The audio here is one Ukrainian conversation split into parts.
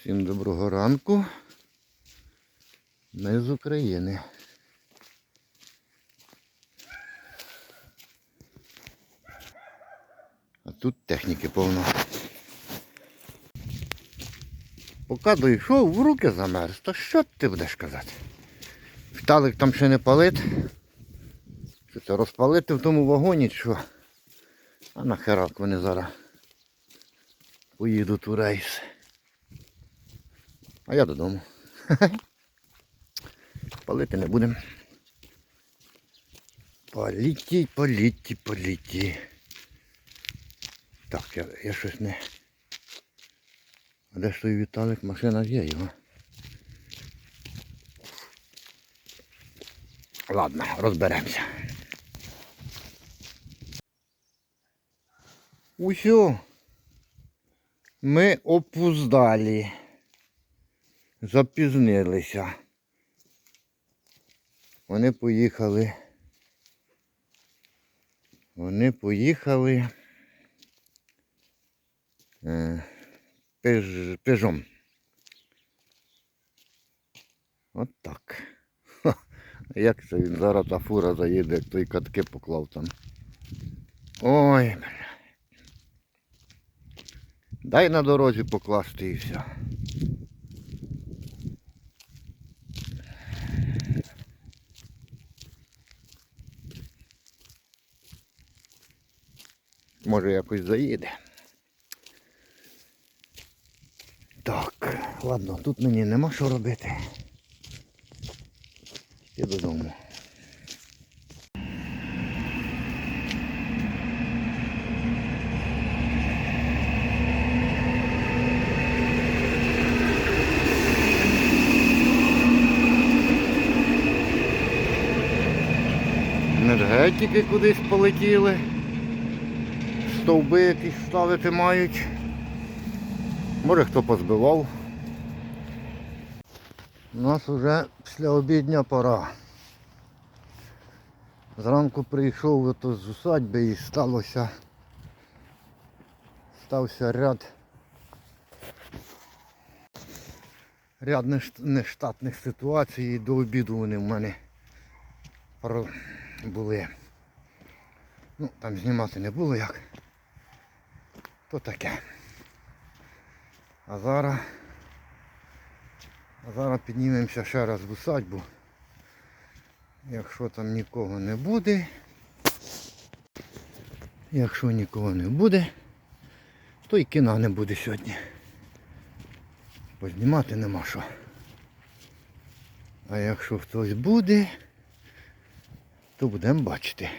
Всім доброго ранку. Ми з України. А тут техніки повно. Поки дійшов, в руки замерз, то що ти будеш казати? Віталик там ще не палить. Що це розпалити в тому вагоні, що? А нахерак вони зараз поїдуть у рейс. А я додому. Палити не будемо. Політі, політі, політі. Так, я, я щось не. А де ж той Віталик? Машина є його. Ладно, розберемося. Усьо. Ми опуздалі. Запізнилися. Вони поїхали. Вони поїхали. Е, пеж, пежом. От так. Ха, Як це він зараз та фура заїде, як той катки поклав там. Ой, бля. Дай на дорозі покласти і все. Може якось заїде. Так, ладно, тут мені нема що робити. Йти додому. Енергетики кудись полетіли. Стовби якісь ставити мають. Може хто позбивав. У нас вже після обідня пора. Зранку прийшов ото з усадьби і сталося. Стався ряд. Ряд нештатних ситуацій і до обіду вони в мене були. Ну, там знімати не було як. То таке. А зараз. А зараз піднімемося ще раз в усадьбу. Якщо там нікого не буде. Якщо нікого не буде, то і кіна не буде сьогодні. Познімати нема що. А якщо хтось буде, то будемо бачити.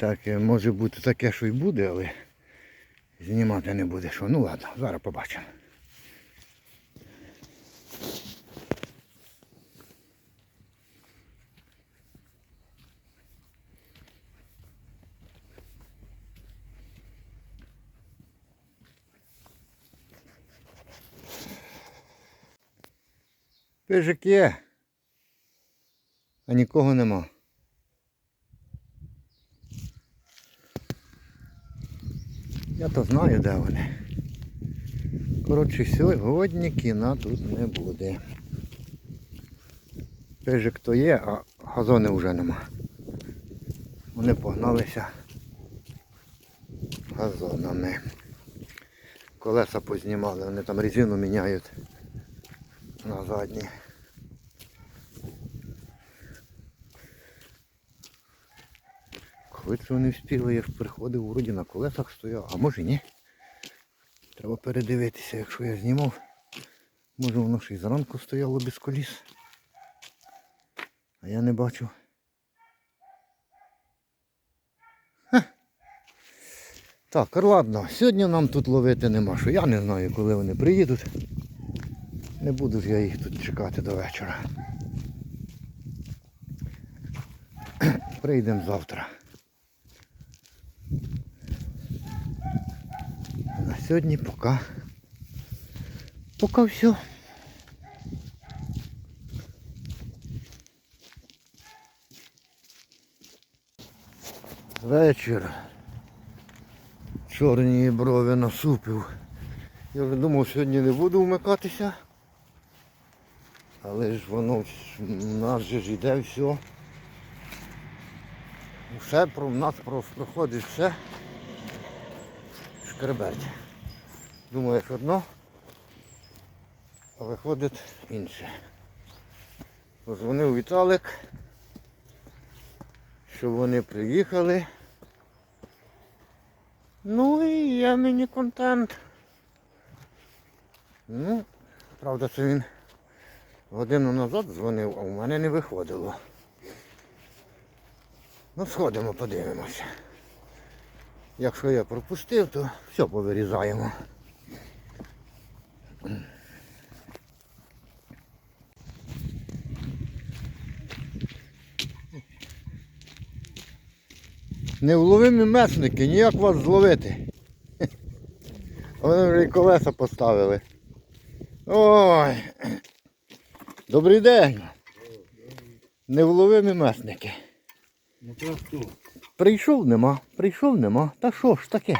Так, е, може бути таке, що й буде, але знімати не буде що. Ну ладно, зараз побачимо. Пижик є, а нікого нема. Я то знаю, де вони. Коротше, сьогодні кіна тут не буде. Пижик то є, а газони вже нема. Вони погналися газонами. Колеса познімали, вони там резину міняють на задні. Це вони встигли, я приходив, вроді на колесах стояв, а може ні. Треба передивитися, якщо я знімав. Може воно ще й зранку стояло без коліс. А я не бачу. Ха. Так, ладно, сьогодні нам тут ловити нема що. Я не знаю, коли вони приїдуть. Не буду ж я їх тут чекати до вечора. Прийдемо завтра. Сьогодні поки. Поки все. Вечір. Чорні брови насупив. Я вже думав, сьогодні не буду вмикатися. Але ж воно в нас же ж йде все. Все про в нас про- проходить все. Шкреберть. Думаєш одно, а виходить інше. Позвонив Віталик, щоб вони приїхали. Ну і є мені контент. Ну, правда, це він годину назад дзвонив, а в мене не виходило. Ну, сходимо, подивимося. Якщо я пропустив, то все повирізаємо. Невловимі месники, ніяк вас зловити. Вони вже і колеса поставили. Ой. Добрий день. Невловимі месники. Ну? Прийшов нема, прийшов нема. Та що ж таке?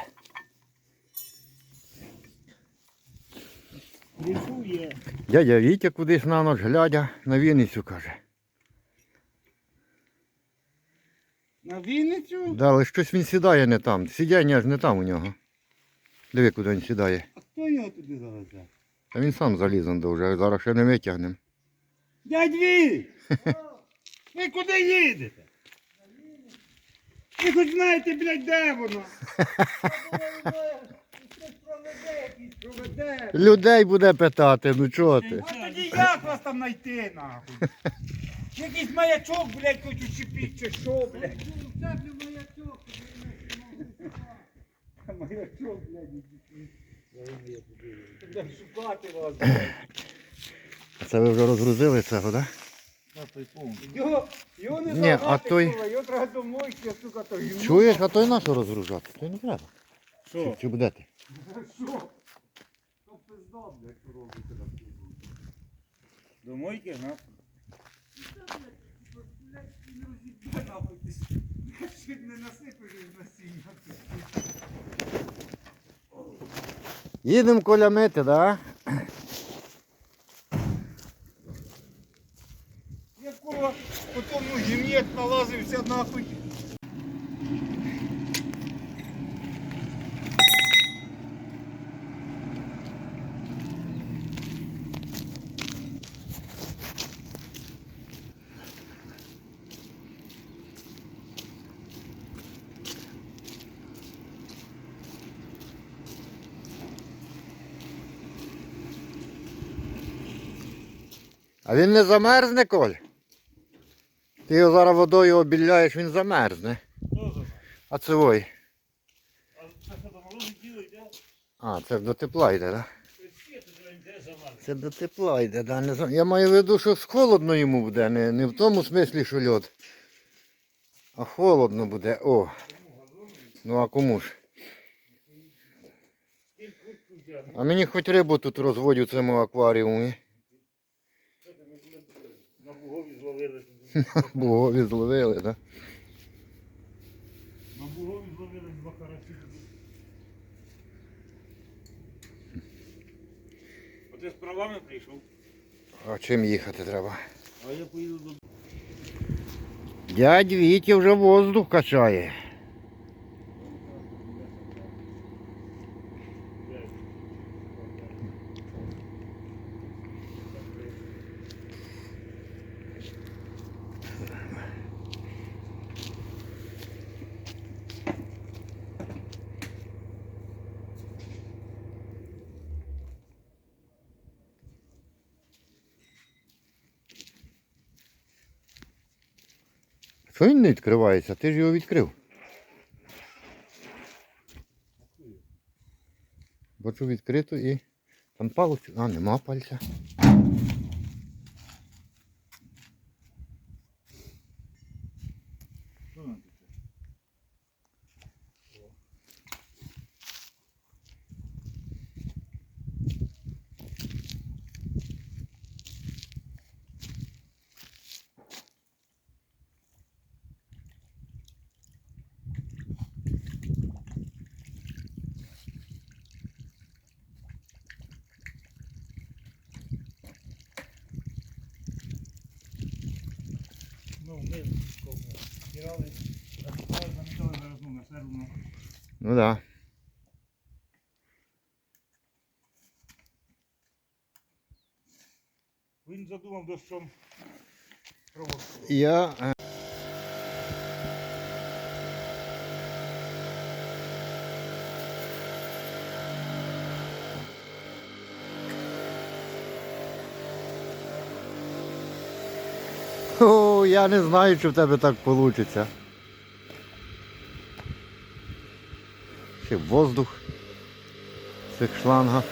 Прийшов є. Дядя Вітя кудись на ніч глядя на Вінницю каже. На Вінницю? Да, але щось він сідає не там. Сидіння ж не там у нього. Диви, куди він сідає. А хто його туди завезе? А він сам залізом дуже, зараз ще не витягнемо. Дядь Вій! Ви куди їдете? Ви хоч знаєте, блядь, де воно? Людей буде питати, ну чого ти? А тоді як вас там знайти, нахуй? Якийсь маячок, блядь, хочу чіпіть, чи що, блядь? Маячок, блядь, Будемо шукати вас, блядь. Це ви вже розгрузили цього, так? Його, його не Ні, загнати, а той- курва, його треба до мойки, сука, то гівно. Чуєш, а той нащо розгружати? Той не треба. Чи, Що? чи будете? Що? Пизда, блядь, що робите на кузові. До мойки, на? Чуть не насипиш насіння. Їдемо коля мити, да? Я курва по тому гім'єт налазився нахуй. А він не замерзне, Коль? Ти його зараз водою обіляєш, він замерзне. А це ой. А, це ж до тепла йде, так? Це до тепла йде, да? Не. Я маю в виду, що холодно йому буде, не, не в тому смислі, що льод. А холодно буде. О. Ну а кому ж? А мені хоч рибу тут розводять в цьому акваріумі. На бугові Богові зловили, так? Да? На бугові зловили два карасі. А ти з правами прийшов? А чим їхати треба? А я поїду до... Дядь Вітя вже воздух качає. Що він не відкривається? Ти ж його відкрив. Бачу відкрито і там палець. А, нема пальця. Що там таке? Ми стирали, замітали, замітали, зараз ну, все одно. Ну да. Він задумав дощом проводку. Я. е, О, я не знаю, чи в тебе так вийде. Ще воздух в цих шлангах.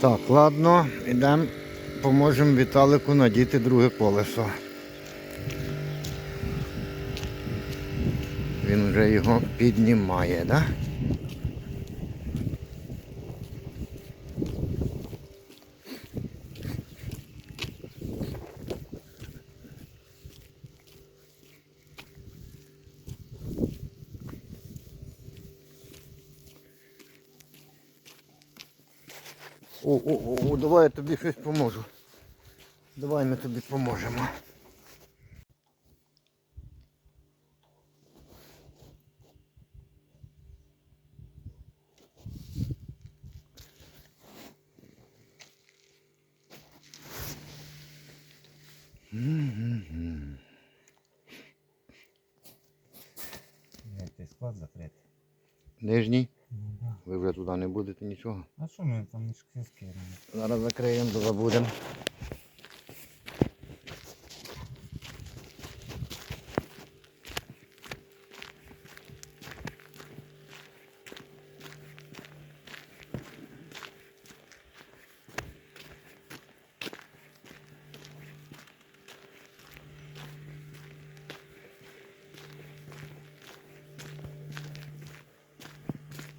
Так, ладно, йдемо, поможемо Віталику надіти друге колесо. Він вже його піднімає, да? О, о, о, давай я тобі щось поможу. Давай ми тобі поможемо. Нижній. Ну. Ви вже туди не будете нічого. А що ми там мішки скинемо? Зараз закриємо, забудемо.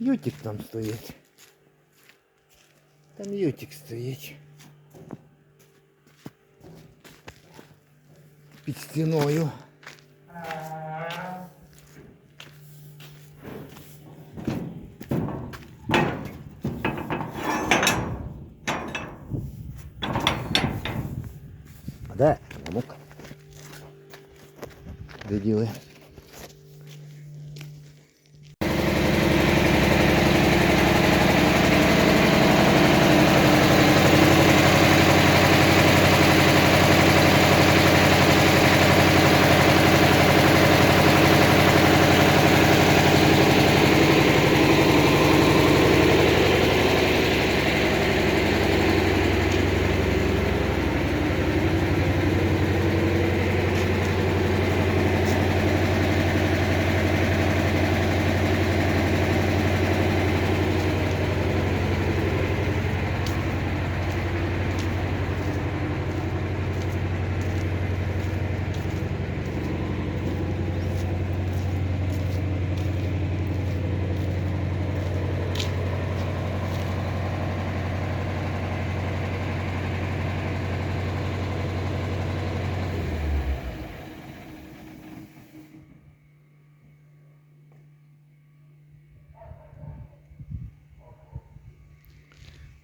Ютик там стоїть. Там ютик стоїть. Під стіною. А де? Замок. Де діли?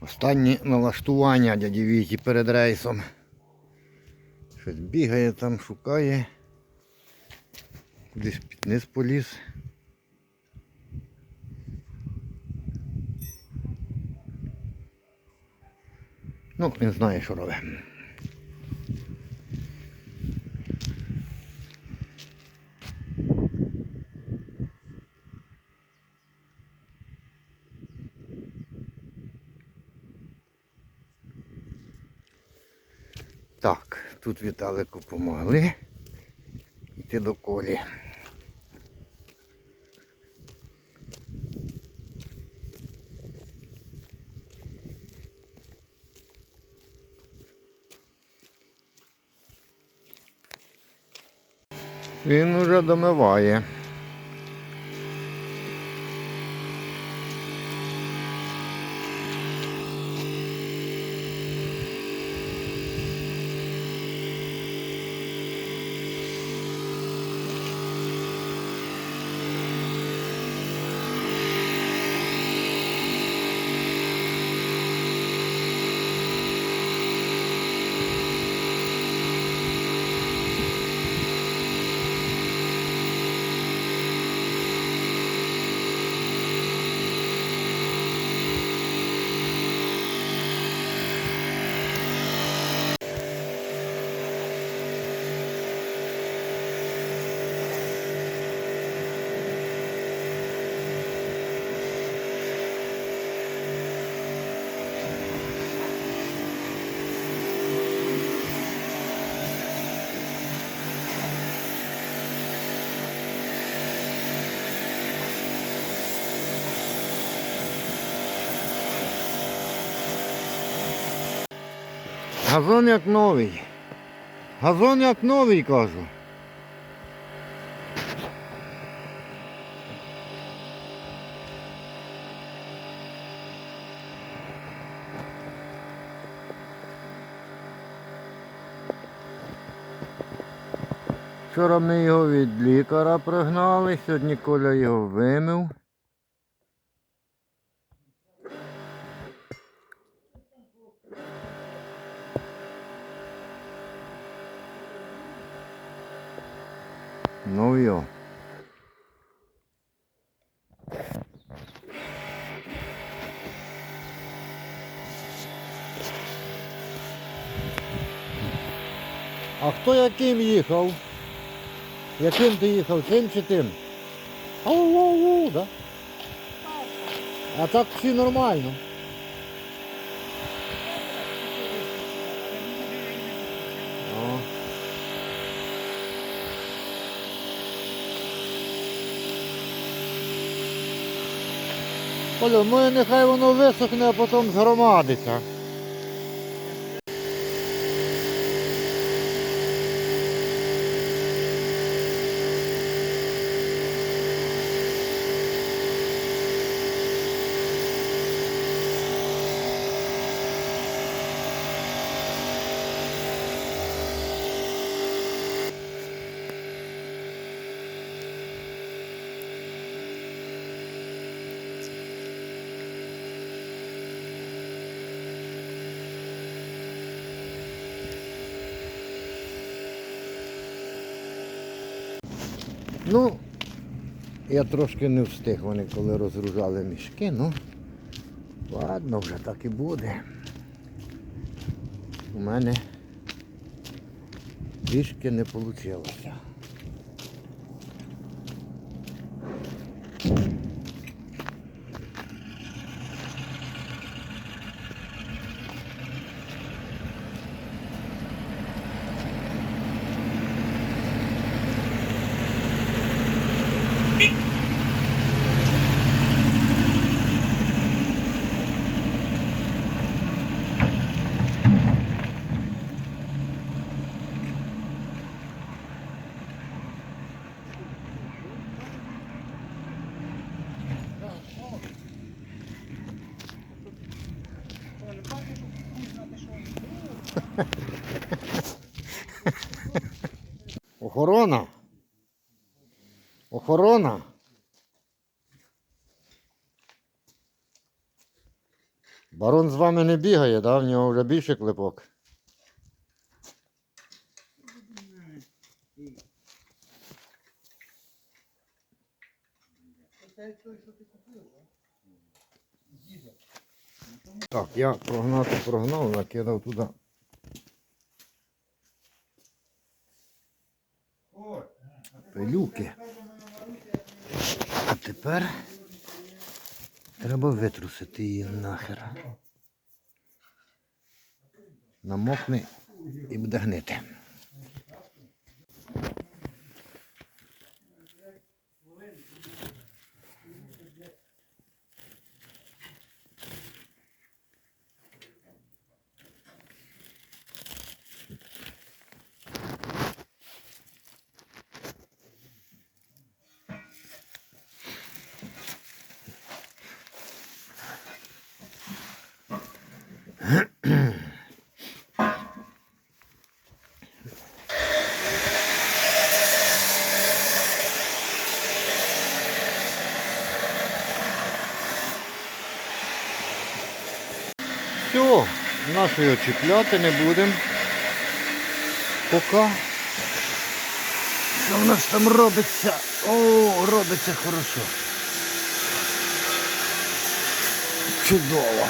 Останні налаштування дяді Віті перед рейсом. Щось бігає там, шукає. Кудись під низ поліз. Ну, він знає, що робить. Так, тут Віталику помогли йти до колі. Він уже домиває. Газон як новий. Газон як новий, кажу. Вчора ми його від лікаря пригнали, сьогодні Коля його вимив. Ну. А хто яким їхав? Яким ти їхав? Цим чи тим? Ау-ау-ау, да? А так всі нормально. Оля, ну нехай воно висохне, а потім згромадиться. Ну, я трошки не встиг вони, коли розгружали мішки, ну ладно, вже так і буде. У мене трішки не вийшло. Охорона. Охорона. Барон з вами не бігає, да? В нього вже більше клепок. Так, я прогнати прогнав, накидав туди. Пилюки. А тепер треба витрусити її нахер. Намокне і буде гнити. Все, нашої чіпляти не будемо. Поки. Що в нас там робиться? О, робиться хорошо. Чудово.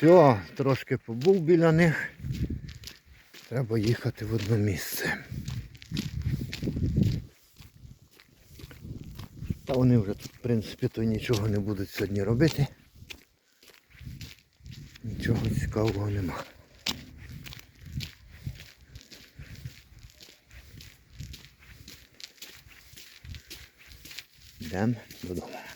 Все, трошки побув біля них. Треба їхати в одне місце. Та вони вже тут, в принципі, то нічого не будуть сьогодні робити. Нічого цікавого нема. Йдемо додому.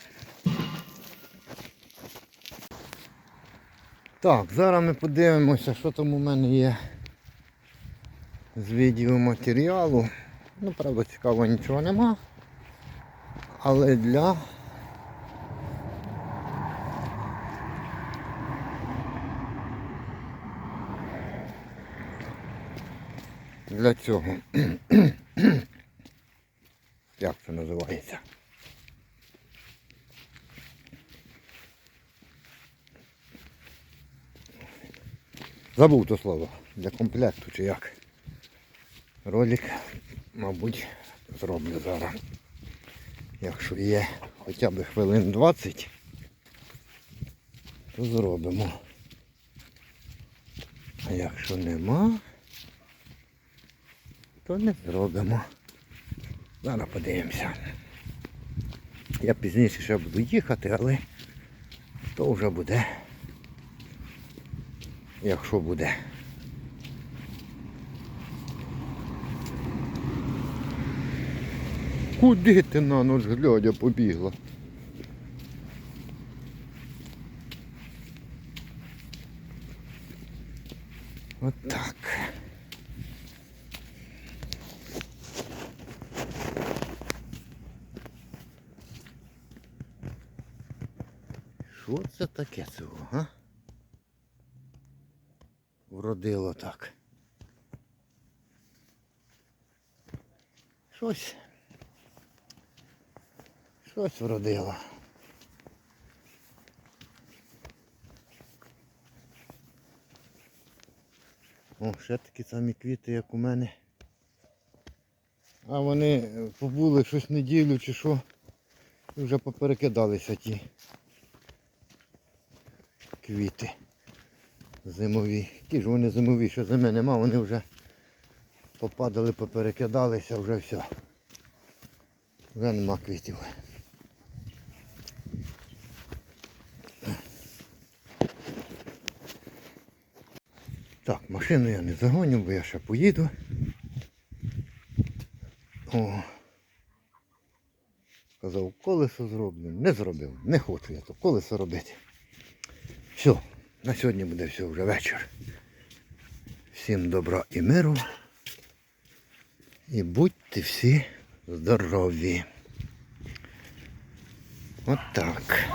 Так, зараз ми подивимося, що там у мене є з відеоматеріалу. Ну, правда, цікавого нічого нема. Але для для цього. Як це називається? Забув то слово. Для комплекту чи як. Ролик, мабуть, зроблю зараз. Якщо є хоча б хвилин 20, то зробимо. А якщо нема, то не зробимо. Зараз подивимося. Я пізніше ще буду їхати, але то вже буде. Якщо буде. Куди ти на ніч глядя побігла? От так. Що це таке цього, га? Вродило так. Щось. Щось вродило. О, ще такі самі квіти, як у мене. А вони побули щось неділю чи що. І вже поперекидалися ті квіти зимові. Ті ж вони зимові, що зими нема, вони вже попадали, поперекидалися, вже все. Вже нема квітів. Так, машину я не загоню, бо я ще поїду. О. Казав, колесо зроблю. Не зробив. Не хочу я то колесо робити. Все, на сьогодні буде все вже вечір. Всім добра і миру. І будьте всі здорові. От так.